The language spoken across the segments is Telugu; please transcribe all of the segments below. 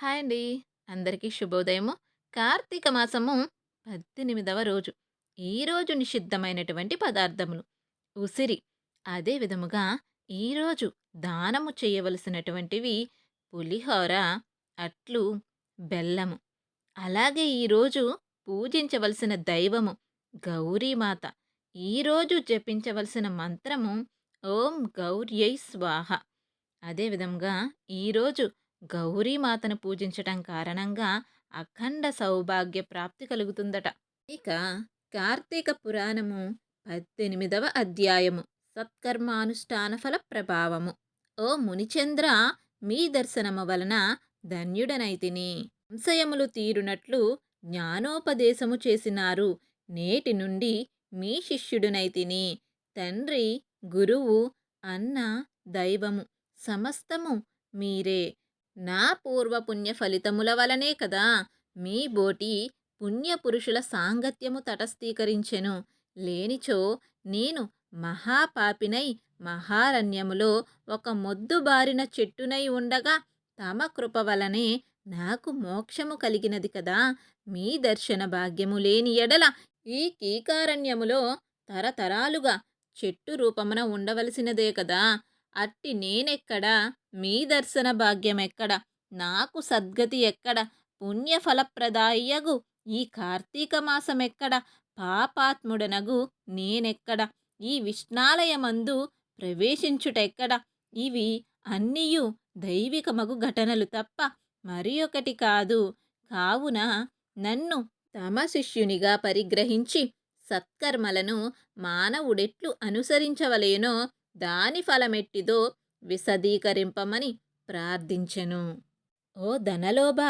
హాయ్ అండి. అందరికీ శుభోదయము. కార్తీక మాసము 18వ రోజు. ఈరోజు నిషిద్ధమైనటువంటి పదార్థములు. ఉసిరి. అదే విధముగా ఈరోజు దానము చేయవలసినటువంటివి పులిహోర, అట్లు, బెల్లము. అలాగే ఈరోజు పూజించవలసిన దైవము గౌరీమాత. ఈరోజు జపించవలసిన మంత్రము ఓం గౌర్యై స్వాహ. అదేవిధంగా ఈరోజు గౌరీమాతను పూజించటం కారణంగా అఖండ సౌభాగ్య ప్రాప్తి కలుగుతుందట. ఇక కార్తీక పురాణము పద్దెనిమిదవ అధ్యాయము సత్కర్మానుష్ఠాన ఫల ప్రభావము. ఓ మునిచంద్ర మీ దర్శనము వలన ధన్యుడనైతిని సంశయములు తీరునట్లు జ్ఞానోపదేశము చేసినారు. నేటి నుండి మీ శిష్యుడునైతిని తండ్రి గురువు అన్న దైవము సమస్తము మీరే. నా పూర్వ పుణ్య ఫలితముల వలనే కదా మీ బోటి పుణ్యపురుషుల సాంగత్యము తటస్థీకరించెను. లేనిచో నేను మహాపాపినై మహారణ్యములో ఒక మొద్దు బారిన చెట్టునై ఉండగా తమ కృప వలనే నాకు మోక్షము కలిగినది కదా. మీ దర్శన భాగ్యము లేని ఎడల ఈ కీకారణ్యములో తరతరాలుగా చెట్టు రూపమున ఉండవలసినదే కదా. అట్టి నేనెక్కడ? మీ దర్శన భాగ్యమెక్కడ నాకు సద్గతి ఎక్కడ? పుణ్యఫలప్రదాయగు ఈ కార్తీక మాసమెక్కడ పాపాత్ముడనగు నేనెక్కడ? ఈ విష్ణాలయమందు ప్రవేశించుటెక్కడ? ఇవి అన్నియు దైవికమగు ఘటనలు తప్ప మరి ఒకటి కాదు. కావున నన్ను తమ శిష్యునిగా పరిగ్రహించి సత్కర్మలను మానవుడెట్లు అనుసరించవలేనో దాని ఫలమెట్టిదో విశదీకరింపమని ప్రార్థించెను. ఓ ధనలోభ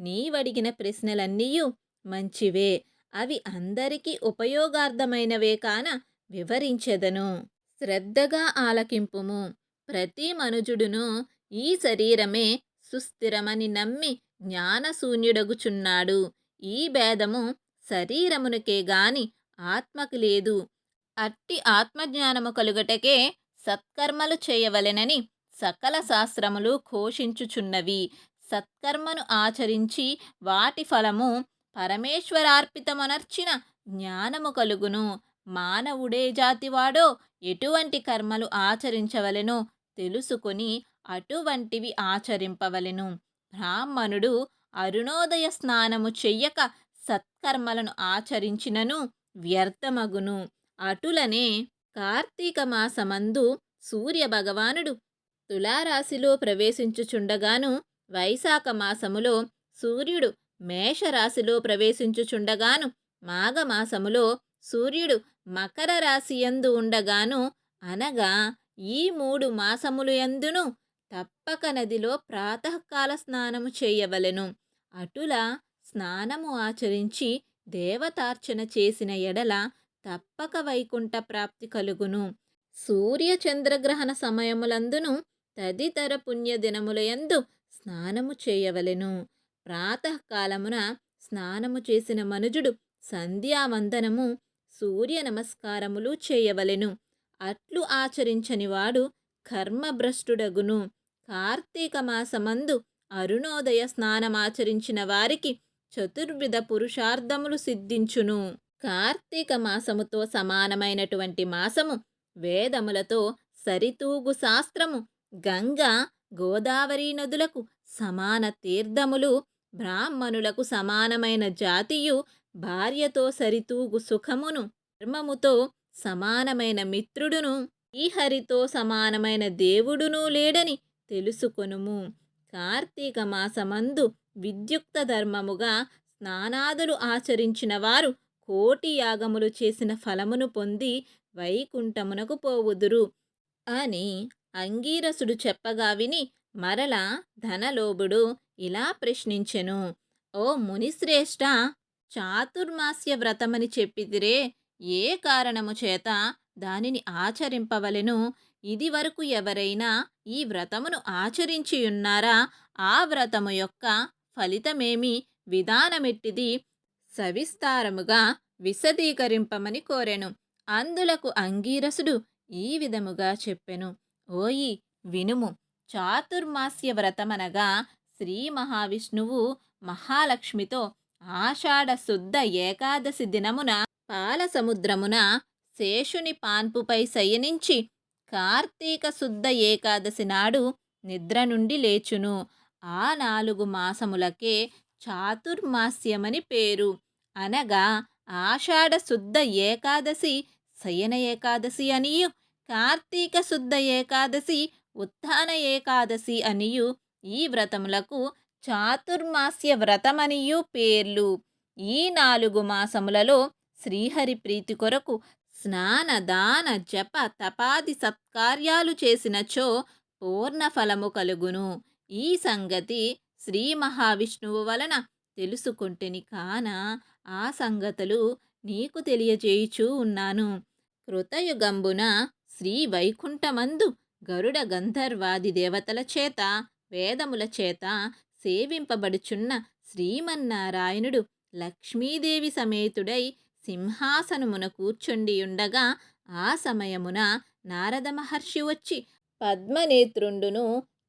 నీవడిగిన ప్రశ్నలన్నీయు మంచివే. అవి అందరికీ ఉపయోగార్థమైనవే కాన వివరించెదను. శ్రద్ధగా ఆలకింపుము. ప్రతి మనుజుడును ఈ శరీరమే సుస్థిరమని నమ్మి జ్ఞానశూన్యుడగుచున్నాడు. ఈ భేదము శరీరమునకే గాని ఆత్మకు లేదు. అట్టి ఆత్మజ్ఞానము కలుగటకే సత్కర్మలు చేయవలెనని సకల శాస్త్రములు ఘోషించుచున్నవి. సత్కర్మను ఆచరించి వాటి ఫలము పరమేశ్వరార్పితమనర్చిన జ్ఞానము కలుగును. మానవుడే జాతివాడో ఎటువంటి కర్మలు ఆచరించవలెనో తెలుసుకొని అటువంటివి ఆచరింపవలెను. బ్రాహ్మణుడు అరుణోదయ స్నానము చెయ్యక సత్కర్మలను ఆచరించినను వ్యర్థమగును. అటులనే కార్తీక మాసమందు సూర్య భగవానుడు తులారాశిలో ప్రవేశించుచుండగాను వైశాఖ మాసములో సూర్యుడు మేషరాశిలో ప్రవేశించుచుండగాను మాఘమాసములో సూర్యుడు మకర రాశియందు ఉండగాను అనగా ఈ మూడు మాసములు ఎందును తప్పక నదిలో ప్రాతకాల స్నానము చేయవలెను. అటుల స్నానము ఆచరించి దేవతార్చన చేసిన ఎడల తప్పక వైకుంఠ ప్రాప్తి కలుగును. సూర్య చంద్రగ్రహణ సమయములందును తదితర పుణ్యదినములయందు స్నానము చేయవలెను. ప్రాతకాలమున స్నానము చేసిన మనుజుడు సంధ్యావందనము సూర్య నమస్కారములు చేయవలెను. అట్లు ఆచరించని వాడు కర్మభ్రష్టుడగును. కార్తీక మాసమందు అరుణోదయ స్నానమాచరించిన వారికి చతుర్విధ పురుషార్థములు సిద్ధించును. కార్తీక మాసముతో సమానమైనటువంటి మాసము వేదములతో సరితూగు శాస్త్రము గంగా గోదావరి నదులకు సమాన తీర్థములు బ్రాహ్మణులకు సమానమైన జాతియు భార్యతో సరితూగు సుఖమును ధర్మముతో సమానమైన మిత్రుడును ఈ హరితో సమానమైన దేవుడును లేడని తెలుసుకొనుము. కార్తీక మాసమందు విద్యుక్త ధర్మముగా స్నానాదులు ఆచరించిన వారు కోటి యాగములు చేసిన ఫలమును పొంది వైకుంఠమునకు పోవుదురు. అని అంగీరసుడు చెప్పగా విని మరల ధనలోభుడు ఇలా ప్రశ్నించెను. ఓ మునిశ్రేష్ఠ చాతుర్మాస్య వ్రతమని చెప్పిదిరే ఏ కారణము చేత దానిని ఆచరింపవలెను? ఇది వరకు ఎవరైనా ఈ వ్రతమును ఆచరించియున్నారా? ఆ వ్రతము యొక్క ఫలితమేమి? విధానమెట్టిది? సవిస్తారముగా విశదీకరింపమని కోరెను. అందులకు అంగీరసుడు ఈ విధముగా చెప్పెను. ఓయి వినుము. చాతుర్మాస్య వ్రతమనగా శ్రీ మహావిష్ణువు మహాలక్ష్మితో ఆషాఢ శుద్ధ ఏకాదశి దినమున పాలసముద్రమున శేషుని పాన్పుపై శయనించి కార్తీక శుద్ధ ఏకాదశి నాడు నిద్ర నుండి లేచును. ఆ నాలుగు మాసములకే చాతుర్మాస్యమని పేరు. అనగా ఆషాఢ శుద్ధ ఏకాదశి శయన ఏకాదశి అనియు కార్తీక శుద్ధ ఏకాదశి ఉత్థాన ఏకాదశి అనియు. ఈ వ్రతములకు చాతుర్మాస్య వ్రతమనియు పేర్లు. ఈ నాలుగు మాసములలో శ్రీహరి ప్రీతి కొరకు స్నాన దాన జప తపాది సత్కార్యాలు చేసినచో పూర్ణ ఫలము కలుగును. ఈ సంగతి శ్రీ మహావిష్ణువు వలన తెలుసుకొంటెని కాన ఆ సంగతులు నీకు తెలియజేయుచూ ఉన్నాను. కృతయుగంబున శ్రీ వైకుంఠమందు గరుడ గంధర్వాది దేవతల చేత వేదముల చేత సేవింపబడుచున్న శ్రీమన్నారాయణుడు లక్ష్మీదేవి సమేతుడై సింహాసనమున కూర్చుండియుండగా ఆ సమయమున నారద మహర్షి వచ్చి పద్మనేత్రుండును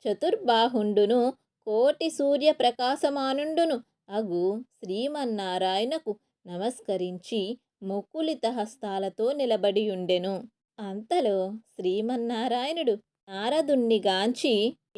చతుర్బాహుండును కోటి సూర్యప్రకాశమానుండును అగు శ్రీమన్నారాయణకు నమస్కరించి ముకులిత హస్తాలతో నిలబడియుండెను అంతలో శ్రీమన్నారాయణుడు నారదుణ్ణి గాంచి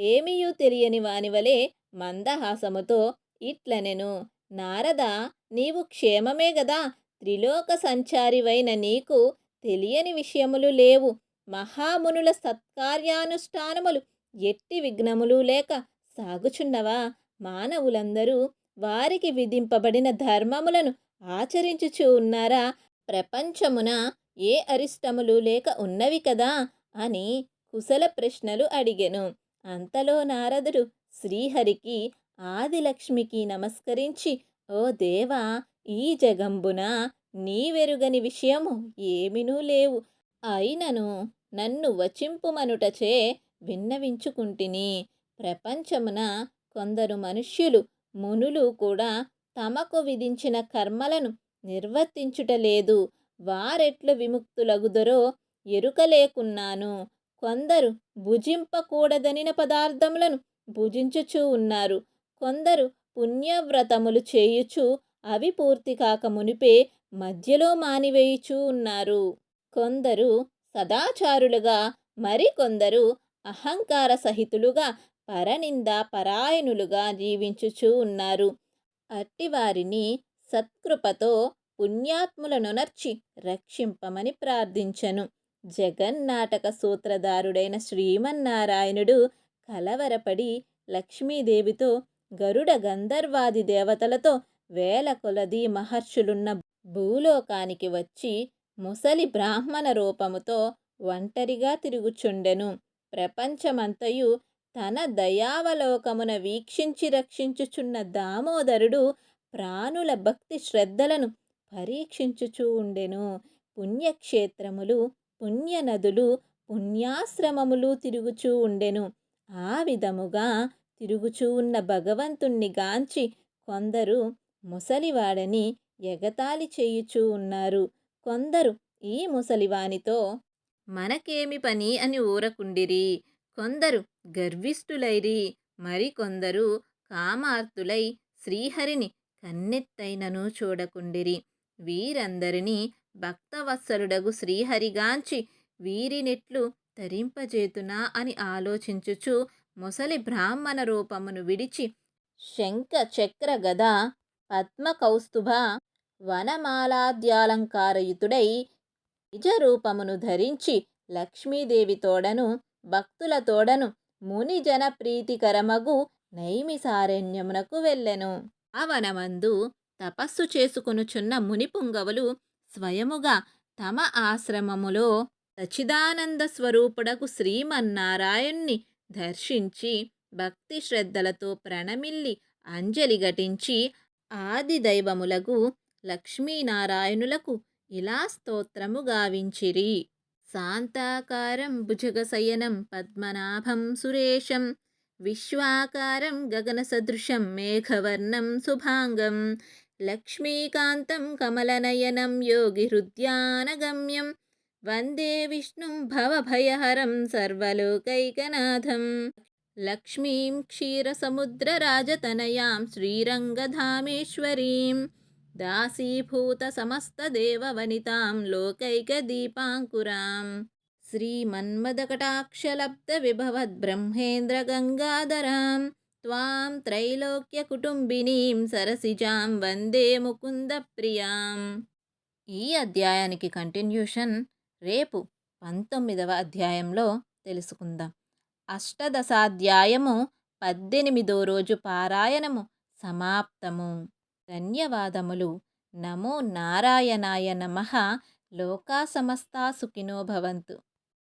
ఏమీయూ తెలియని వానివలే మందహాసముతో ఇట్లనెను నారద నీవు క్షేమమే గదా త్రిలోక సంచారివైన నీకు తెలియని విషయములు లేవు. మహామునుల సత్కార్యానుష్ఠానములు ఎట్టి విఘ్నములు లేక సాగుచున్నవా? మానవులందరూ వారికి విధింపబడిన ధర్మములను ఆచరించుచూ ఉన్నారా? ప్రపంచమున ఏ అరిష్టములు లేక ఉన్నవి కదా? అని కుశల ప్రశ్నలు అడిగెను. అంతలో నారదుడు శ్రీహరికి ఆదిలక్ష్మికి నమస్కరించి ఓ దేవా ఈ జగంబున నీవెరుగని విషయము ఏమినూ లేవు. అయినను నన్ను వచింపుమనుటచే విన్నవించుకుంటిని. ప్రపంచమున కొందరు మనుష్యులు మునులు కూడా తమకు విధించిన కర్మలను నిర్వర్తించుటలేదు వారెట్లు విముక్తులగుదరో ఎరుక లేకున్నాను కొందరు భుజింపకూడదనిన పదార్థములను భుజించుచూ ఉన్నారు. కొందరు పుణ్యవ్రతములు చేయుచు అవి పూర్తి కాక మునిపే మధ్యలో మానివేయుచూ ఉన్నారు. కొందరు సదాచారులుగా మరికొందరు అహంకార సహితులుగా పరనింద పరాయణులుగా జీవించుచూ ఉన్నారు. అట్టివారిని సత్కృపతో పుణ్యాత్ములనునర్చి రక్షింపమని ప్రార్థించను. జగన్నాటక సూత్రధారుడైన శ్రీమన్నారాయణుడు కలవరపడి లక్ష్మీదేవితో గరుడ గంధర్వాది దేవతలతో వేల కొలది మహర్షులున్న భూలోకానికి వచ్చి ముసలి బ్రాహ్మణ రూపముతో ఒంటరిగా తిరుగుచుండెను. ప్రపంచమంతయు తన దయావలోకమున వీక్షించి రక్షించుచున్న దామోదరుడు ప్రాణుల భక్తి శ్రద్ధలను పరీక్షించుచూ ఉండెను. పుణ్యక్షేత్రములు పుణ్యనదులు పుణ్యాశ్రమములు తిరుగుచూ ఉండెను. ఆ విధముగా తిరుగుచూ ఉన్న భగవంతుణ్ణి గాంచి కొందరు ముసలివాడని ఎగతాళి చేయుచూ ఉన్నారు. కొందరు ఈ ముసలివానితో మనకేమి పని? అని ఊరకుండిరి. కొందరు గర్విష్ఠులైరి మరికొందరు కామార్తులై శ్రీహరిని కన్నెత్తైనను చూడకుండిరి. వీరందరినీ భక్తవత్సలుడగు శ్రీహరిగాంచి వీరినెట్లు తరింపజేతునా అని ఆలోచించుచు ముసలి బ్రాహ్మణ రూపమును విడిచి శంఖ చక్ర గద పద్మ కౌస్తుభ వనమాలాద్యాలంకారయుతుడై నిజ రూపమును ధరించి లక్ష్మీదేవి తోడను భక్తుల తోడను ముని జనప్రీతికరమగు నైమిసారణ్యమునకు వెళ్ళెను. అవనమందు తపస్సు చేసుకొనుచున్న ముని పుంగవులు స్వయముగా తమ ఆశ్రమములో సచిదానంద స్వరూపుడకు శ్రీమన్నారాయణ్ణి దర్శించి భక్తి శ్రద్ధలతో ప్రణమిల్లి అంజలి ఘటించి ఆది దైవములకు లక్ష్మీనారాయణులకు ఇలా స్తోత్రము గావించిరి. శాంతాకారం భుజగశయనం పద్మనాభం సురేశం విశ్వాకారం గగనసదృశం మేఘవర్ణం శుభాంగం లక్ష్మీకాంతం కమలనయనం యోగిహృద్యానగమ్యం వందే విష్ణుం భవభయహరం సర్వలోకైకనాథం లక్ష్మీం క్షీరసముద్రరాజతనయాం శ్రీరంగధామేశ్వరీం దాసీభూత సమస్తదేవవనితాం లోకైకదీపాంకురాం. గంగాధరాం త్వాం త్రైలోక్యకుటుంబినీం సరసిజాం వందే ముకుందప్రియాం. ఈ అధ్యాయానికి కంటిన్యూషన్ రేపు పంతొమ్మిదవ అధ్యాయంలో తెలుసుకుందాం. అష్టదశాధ్యాయము పద్దెనిమిదో రోజు పారాయణము సమాప్తము. ధన్యవాదములు. నమో నారాయణాయ నమ. లోకా సమస్తా సుఖినో భవంతు.